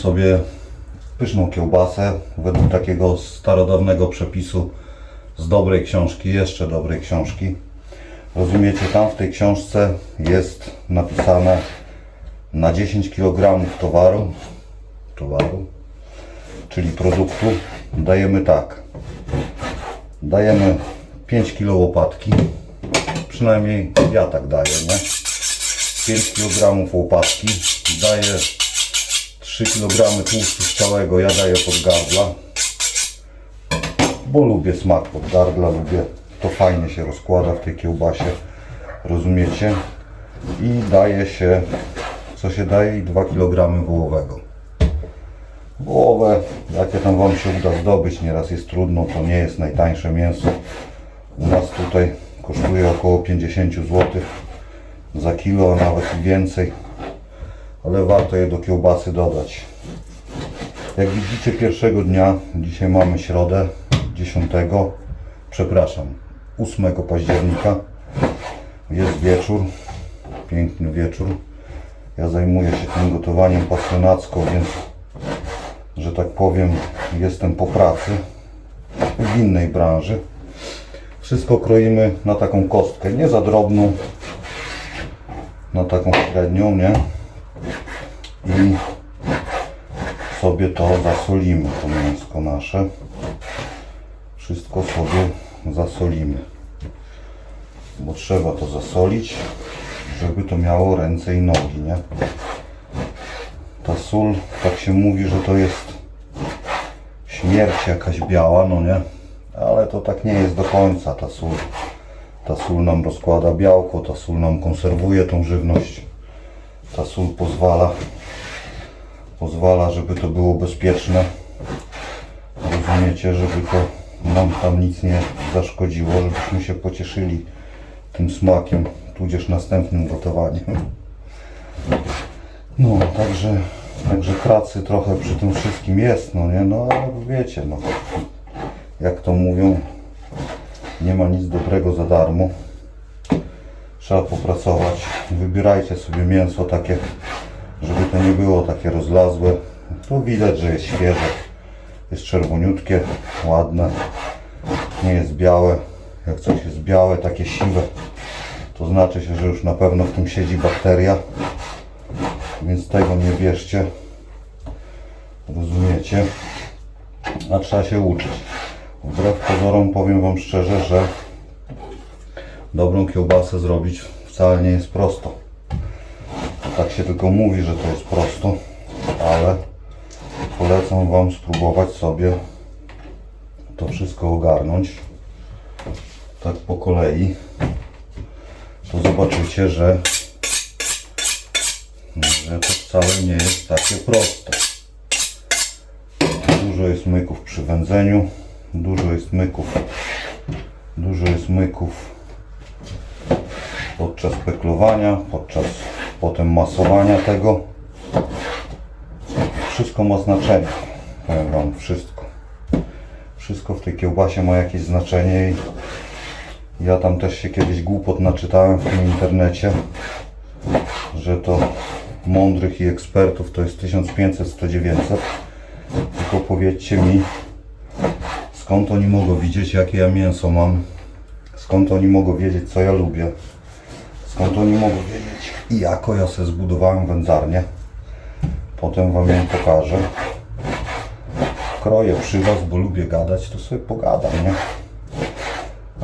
sobie pyszną kiełbasę według takiego starodawnego przepisu z dobrej książki, jeszcze dobrej książki. Rozumiecie, tam w tej książce jest napisane na 10 kg towaru, towaru, czyli produktu, dajemy tak. Dajemy 5 kg łopatki, przynajmniej ja tak daję, nie? 5 kg łopatki, daję 3 kg tłuszczu szczałego, ja daję pod gardła, bo lubię smak pod gardła, lubię, to fajnie się rozkłada w tej kiełbasie, rozumiecie? I daje się, co się daje? I 2 kg wołowego. Wołowe, jakie tam Wam się uda zdobyć, nieraz jest trudno, to nie jest najtańsze mięso. U nas tutaj kosztuje około 50 zł za kilo, a nawet więcej. Ale warto je do kiełbasy dodać. Jak widzicie pierwszego dnia, dzisiaj mamy środę 10, przepraszam, 8 października. Jest wieczór, piękny wieczór. Ja zajmuję się tym gotowaniem pasjonacko, więc że tak powiem, jestem po pracy w innej branży. Wszystko kroimy na taką kostkę, nie za drobną, na taką średnią, nie? I sobie to zasolimy, to mięsko nasze. Wszystko sobie zasolimy. Bo trzeba to zasolić, żeby to miało ręce i nogi, nie? Ta sól, tak się mówi, że to jest śmierć jakaś biała, no nie? Ale to tak nie jest do końca ta sól. Ta sól nam rozkłada białko, ta sól nam konserwuje tą żywność. Ta sól pozwala, pozwala, żeby to było bezpieczne. Rozumiecie, żeby to nam tam nic nie zaszkodziło, żebyśmy się pocieszyli tym smakiem, tudzież następnym gotowaniem. No, także, także pracy trochę przy tym wszystkim jest, no nie, no ale wiecie, no, jak to mówią, nie ma nic dobrego za darmo. Trzeba popracować. Wybierajcie sobie mięso takie, żeby to nie było takie rozlazłe. Tu widać, że jest świeże, jest czerwoniutkie, ładne, nie jest białe. Jak coś jest białe, takie siwe, to znaczy się, że już na pewno w tym siedzi bakteria więc tego nie bierzcie. Rozumiecie? A trzeba się uczyć. Wbrew pozorom powiem Wam szczerze, że dobrą kiełbasę zrobić wcale nie jest prosto. Tak się tylko mówi, że to jest prosto, ale polecam Wam spróbować sobie to wszystko ogarnąć. Tak po kolei. To zobaczycie, że że to wcale nie jest takie proste. Dużo jest myków przy wędzeniu, dużo jest myków, dużo jest myków podczas peklowania, podczas potem masowania tego. Wszystko ma znaczenie, powiem Wam, wszystko. Wszystko w tej kiełbasie ma jakieś znaczenie i ja tam też się kiedyś głupot naczytałem w tym internecie, że to mądrych i ekspertów to jest 1500-1900. Tylko powiedzcie mi, skąd oni mogą widzieć, jakie ja mięso mam, skąd oni mogą wiedzieć, co ja lubię, skąd oni mogą wiedzieć, jako ja sobie zbudowałem wędzarnię. Potem Wam ją pokażę. Kroję przy Was, bo lubię gadać, to sobie pogadam, nie?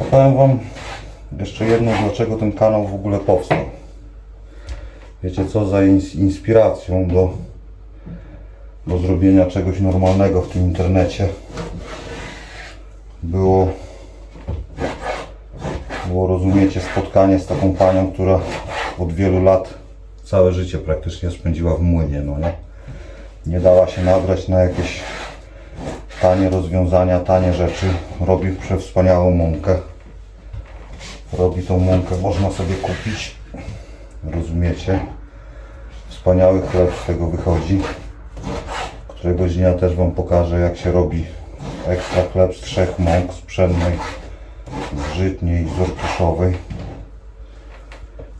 A powiem Wam jeszcze jedno, dlaczego ten kanał w ogóle powstał. Wiecie co, za ins- inspiracją do, do zrobienia czegoś normalnego w tym internecie było, było, rozumiecie, spotkanie z taką panią, która od wielu lat całe życie praktycznie spędziła w młynie, no nie? Nie dała się nabrać na jakieś tanie rozwiązania, tanie rzeczy. Robi przewspaniałą mąkę. Robi tą mąkę, można sobie kupić. Rozumiecie? Wspaniały chleb z tego wychodzi. Któregoś dnia też Wam pokażę jak się robi ekstra chleb z trzech mąk, z pszennej, żytniej orkuszowej.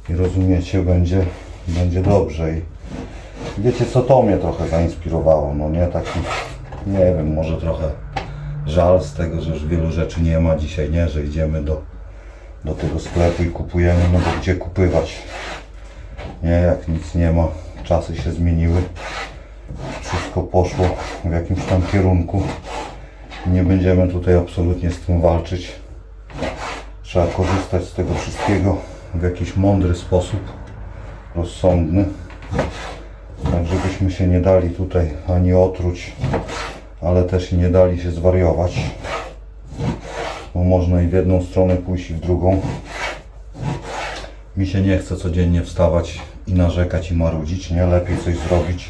I rozumiecie, będzie, będzie dobrze. I Wiecie co, to mnie trochę zainspirowało, no nie, taki, nie wiem, może trochę żal z tego, że już wielu rzeczy nie ma dzisiaj, nie, że idziemy do, do tego sklepu i kupujemy, no bo gdzie kupywać, nie, jak nic nie ma, czasy się zmieniły, wszystko poszło w jakimś tam kierunku, nie będziemy tutaj absolutnie z tym walczyć, trzeba korzystać z tego wszystkiego w jakiś mądry sposób, rozsądny, tak żebyśmy się nie dali tutaj ani otruć, ale też nie dali się zwariować, bo można i w jedną stronę pójść i w drugą. Mi się nie chce codziennie wstawać i narzekać i marudzić, nie? Lepiej coś zrobić,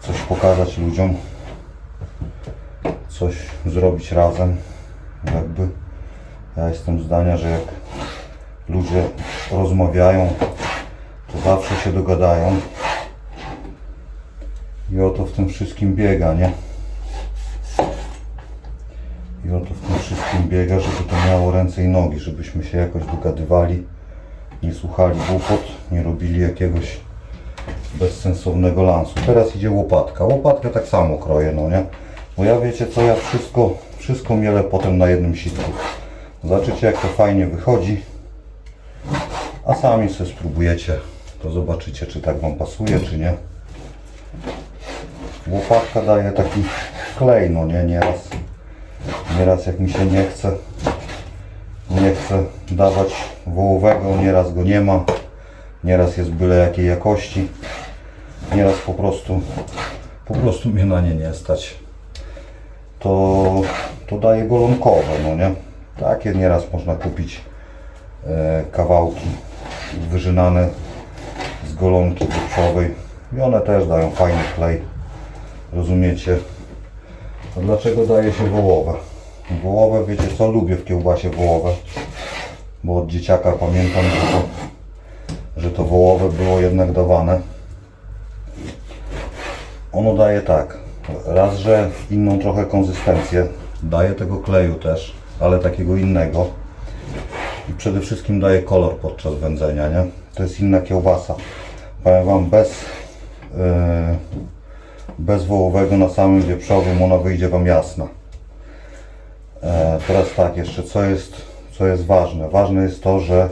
coś pokazać ludziom, coś zrobić razem, jakby. Ja jestem zdania, że jak ludzie rozmawiają, to zawsze się dogadają. I o to w tym wszystkim biega, nie? I o to w tym wszystkim biega, żeby to miało ręce i nogi, żebyśmy się jakoś dogadywali, nie słuchali głupot, nie robili jakiegoś bezsensownego lansu. Teraz idzie łopatka. Łopatkę tak samo kroję, no nie? Bo ja wiecie co, ja wszystko, wszystko mielę potem na jednym sitku. Zobaczycie jak to fajnie wychodzi. A sami sobie spróbujecie, to zobaczycie czy tak Wam pasuje, czy nie. Łopatka daje taki klej, no nie, nieraz, nieraz jak mi się nie chce, nie chce dawać wołowego, nieraz go nie ma, nieraz jest byle jakiej jakości, nieraz po prostu, po prostu mnie na nie nie stać. To, to daje golonkowe, no nie? Takie nieraz można kupić e, kawałki wyżynane z golonki wieprzowej i one też dają fajny klej. Rozumiecie? A dlaczego daje się wołowe? Wołowe, wiecie co? Lubię w kiełbasie wołowe. Bo od dzieciaka pamiętam, że to, że to wołowe było jednak dawane. Ono daje tak. Raz, że inną trochę konsystencję. Daje tego kleju też, ale takiego innego. I przede wszystkim daje kolor podczas wędzenia, nie? To jest inna kiełbasa. Powiem Wam, bez, yy, bez wołowego na samym wieprzowym ona wyjdzie Wam jasna. E, teraz tak, jeszcze co jest, co jest ważne? Ważne jest to, że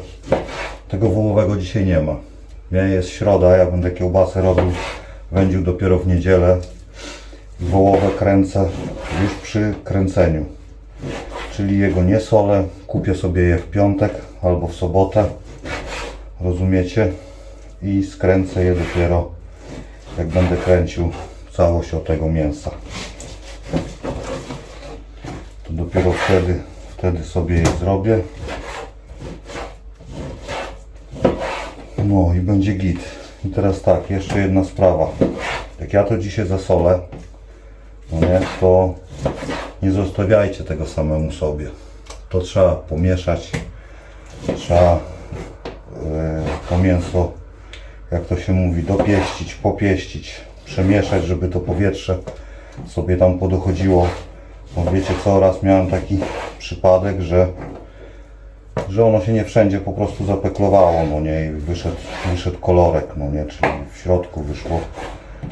tego wołowego dzisiaj nie ma. Nie, jest środa, ja będę kiełbasę robił, wędził dopiero w niedzielę. Wołowe kręcę już przy kręceniu. Czyli jego nie solę, kupię sobie je w piątek albo w sobotę. Rozumiecie? I skręcę je dopiero jak będę kręcił całość o tego mięsa. To dopiero wtedy, wtedy sobie je zrobię. No i będzie git. I teraz tak, jeszcze jedna sprawa. Jak ja to dzisiaj zasolę, no nie, to nie zostawiajcie tego samemu sobie. To trzeba pomieszać. Trzeba e, to mięso, jak to się mówi, dopieścić, popieścić, przemieszać, żeby to powietrze sobie tam podochodziło. Bo wiecie co, raz miałem taki przypadek, że że ono się nie wszędzie po prostu zapeklowało, no nie, i wyszedł, wyszedł kolorek, no nie, czyli w środku wyszło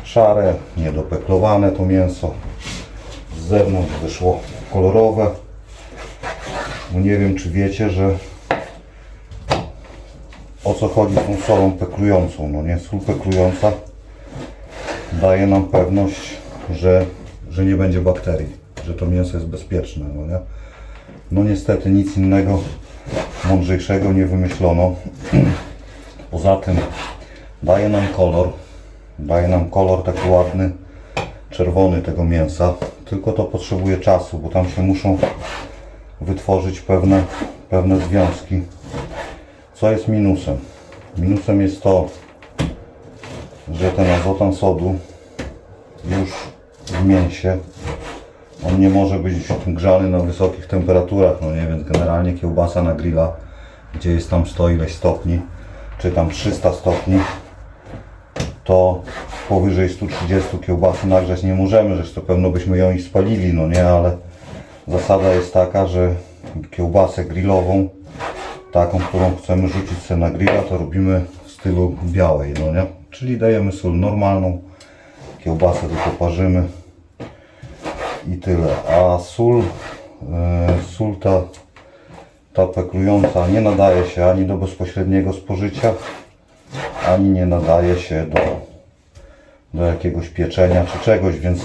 szare, niedopeklowane to mięso, z zewnątrz wyszło kolorowe. No nie wiem, czy wiecie, że o co chodzi z tą solą peklującą, no nie, sól peklująca daje nam pewność, że, że nie będzie bakterii, że to mięso jest bezpieczne, no nie. No niestety nic innego mądrzejszego nie wymyślono. Poza tym daje nam kolor, daje nam kolor taki ładny, czerwony tego mięsa, tylko to potrzebuje czasu, bo tam się muszą wytworzyć pewne, pewne związki. Co jest minusem? Minusem jest to, że ten azotan sodu już w mięsie on nie może być grzany na wysokich temperaturach, no nie, więc generalnie kiełbasa na grilla, gdzie jest tam 100 ileś stopni, czy tam 300 stopni, to powyżej 130 kiełbasy nagrzać nie możemy, zresztą pewno byśmy ją i spalili, no nie, ale zasada jest taka, że kiełbasę grillową, taką, którą chcemy rzucić sobie na grilla, to robimy w stylu białej, no nie, czyli dajemy sól normalną, kiełbasę tylko parzymy i tyle. A sól, e, sól ta, ta peklująca nie nadaje się ani do bezpośredniego spożycia, ani nie nadaje się do, do jakiegoś pieczenia czy czegoś, więc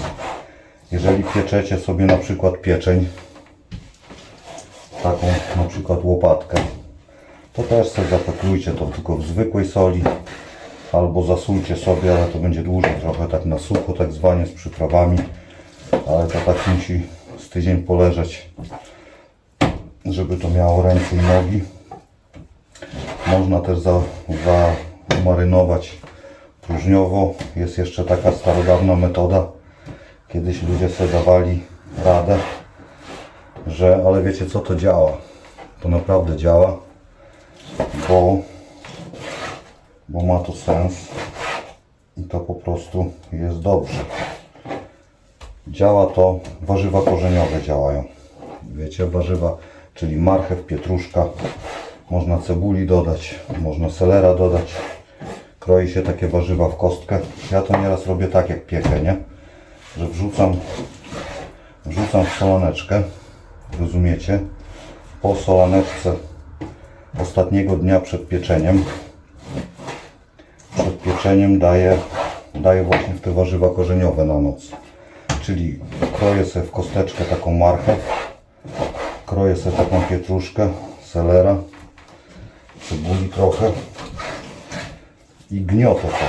jeżeli pieczecie sobie na przykład pieczeń, taką na przykład łopatkę, to też sobie zapeklujcie to tylko w zwykłej soli albo zasulcie sobie, ale to będzie dłużej trochę tak na sucho, tak zwanie z przyprawami, ale to tak musi z tydzień poleżeć, żeby to miało ręce i nogi. Można też za, zamarynować próżniowo. Jest jeszcze taka starodawna metoda. Kiedyś ludzie sobie dawali radę, że ale wiecie co to działa. To naprawdę działa, bo, bo ma to sens i to po prostu jest dobrze. Działa to, warzywa korzeniowe działają. Wiecie, warzywa, czyli marchew, pietruszka. Można cebuli dodać, można selera dodać. Kroi się takie warzywa w kostkę. Ja to nieraz robię tak jak piekę, nie? Że wrzucam, wrzucam w solaneczkę. Rozumiecie? Po solaneczce ostatniego dnia przed pieczeniem przed pieczeniem daję, daję właśnie w te warzywa korzeniowe na noc. Czyli kroję sobie w kosteczkę taką marchew, kroję sobie taką pietruszkę, selera, cebuli trochę i gniotę to.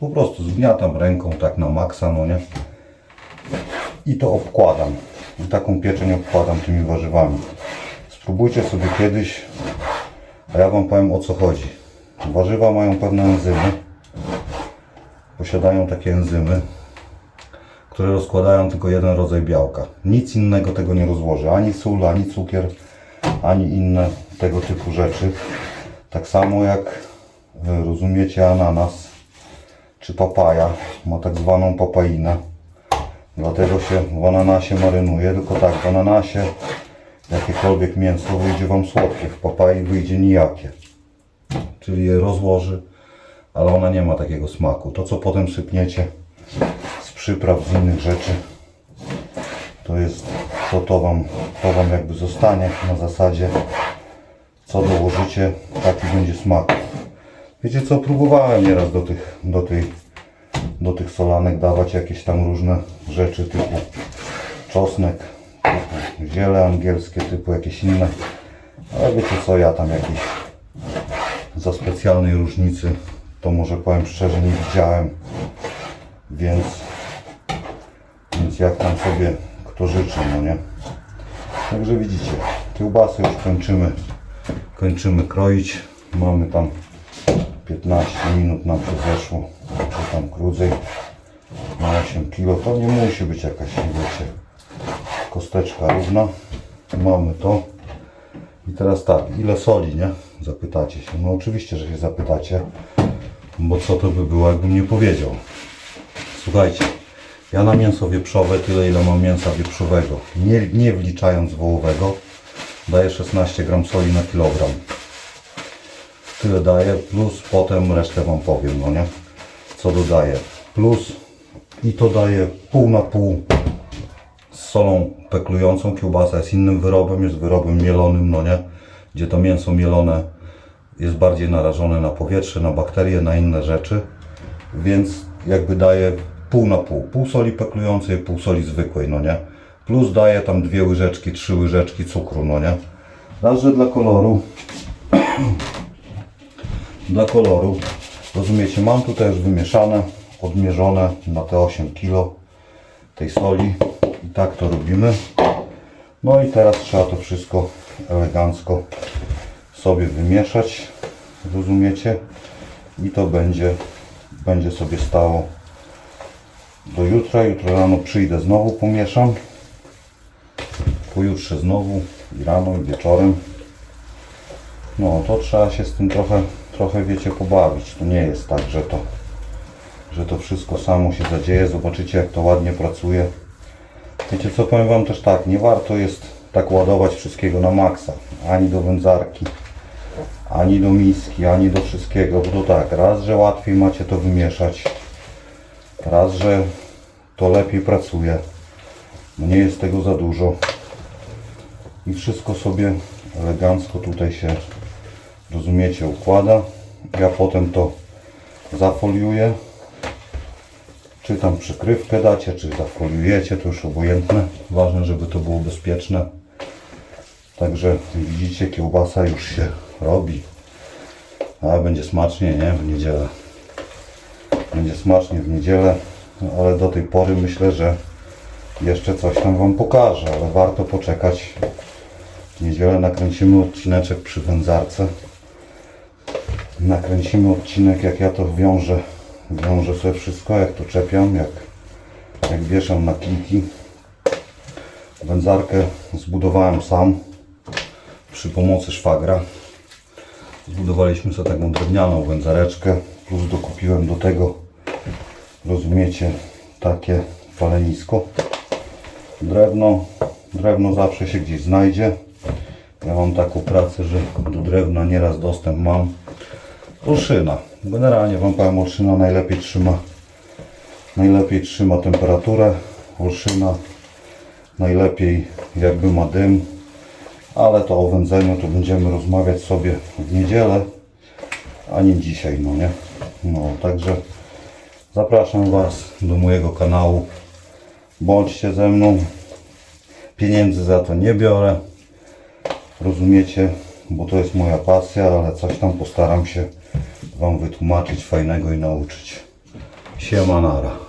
Po prostu zgniatam ręką tak na maksa, no nie? I to obkładam. I taką pieczeń obkładam tymi warzywami. Spróbujcie sobie kiedyś, a ja Wam powiem o co chodzi. Warzywa mają pewne enzymy. Posiadają takie enzymy, które rozkładają tylko jeden rodzaj białka. Nic innego tego nie rozłoży. Ani sól, ani cukier, ani inne tego typu rzeczy. Tak samo jak rozumiecie ananas czy papaja ma tak zwaną papainę. Dlatego się w ananasie marynuje, tylko tak w ananasie jakiekolwiek mięso wyjdzie Wam słodkie, w papai wyjdzie nijakie. Czyli je rozłoży, ale ona nie ma takiego smaku. To co potem sypniecie z przypraw, z innych rzeczy, to jest, to, to, wam, to Wam jakby zostanie na zasadzie co dołożycie, taki będzie smak. Wiecie co, próbowałem nieraz do tych, do tej, do tych solanek dawać jakieś tam różne rzeczy typu czosnek, typu ziele angielskie, typu jakieś inne. Ale wiecie co, ja tam jakieś za specjalnej różnicy, to może powiem szczerze, nie widziałem. Więc, więc jak tam sobie kto życzy, no nie? Także widzicie, kiełbasy już kończymy, kończymy kroić. Mamy tam 15 minut nam się zeszło, czy tam krócej. Na 8 kg to nie musi być jakaś, wiecie, kosteczka równa. Mamy to. I teraz tak, ile soli, nie? Zapytacie się. No oczywiście, że się zapytacie, bo co to by było, jakbym nie powiedział. Słuchajcie, ja na mięso wieprzowe tyle, ile mam mięsa wieprzowego, nie, nie wliczając wołowego, daję 16 gram soli na kilogram. Tyle daję, plus potem resztę Wam powiem, no nie? Co dodaję. Plus i to daję pół na pół z solą peklującą. Kiełbasa jest innym wyrobem, jest wyrobem mielonym, no nie? Gdzie to mięso mielone jest bardziej narażone na powietrze, na bakterie, na inne rzeczy. Więc jakby daję pół na pół. Pół soli peklującej, pół soli zwykłej, no nie? Plus daję tam dwie łyżeczki, trzy łyżeczki cukru, no nie? Raz, że dla koloru. Dla koloru. Rozumiecie, mam tutaj już wymieszane, odmierzone na te 8 kg tej soli i tak to robimy. No i teraz trzeba to wszystko elegancko sobie wymieszać, rozumiecie? I to będzie, będzie sobie stało do jutra. Jutro rano przyjdę, znowu pomieszam. Pojutrze znowu i rano i wieczorem. No to trzeba się z tym trochę, trochę wiecie pobawić. To nie jest tak, że to, że to wszystko samo się zadzieje. Zobaczycie jak to ładnie pracuje. Wiecie co, powiem Wam też tak, nie warto jest tak ładować wszystkiego na maksa. Ani do wędzarki, ani do miski, ani do wszystkiego, bo to tak, raz, że łatwiej macie to wymieszać, raz, że to lepiej pracuje, nie jest tego za dużo i wszystko sobie elegancko tutaj się, rozumiecie, układa. Ja potem to zafoliuję, czy tam przykrywkę dacie, czy zafoliujecie, to już obojętne, ważne, żeby to było bezpieczne. Także widzicie, kiełbasa już się robi. A będzie smacznie, nie? W niedzielę. Będzie smacznie w niedzielę, ale do tej pory myślę, że jeszcze coś tam Wam pokażę, ale warto poczekać. W niedzielę nakręcimy odcineczek przy wędzarce. Nakręcimy odcinek, jak ja to wiążę. Wiążę sobie wszystko, jak to czepiam, jak, jak wieszam na kilki. Wędzarkę zbudowałem sam przy pomocy szwagra. Zbudowaliśmy sobie taką drewnianą wędzareczkę, plus dokupiłem do tego, rozumiecie, takie palenisko. Drewno, drewno zawsze się gdzieś znajdzie. Ja mam taką pracę, że do drewna nieraz dostęp mam. Olszyna. Generalnie Wam powiem, olszyna najlepiej trzyma najlepiej trzyma temperaturę. Olszyna najlepiej jakby ma dym. Ale to o wędzeniu to będziemy rozmawiać sobie w niedzielę, a nie dzisiaj, no nie? No, także zapraszam Was do mojego kanału. Bądźcie ze mną. Pieniędzy za to nie biorę. Rozumiecie, bo to jest moja pasja, ale coś tam postaram się Wam wytłumaczyć fajnego i nauczyć. Siema nara.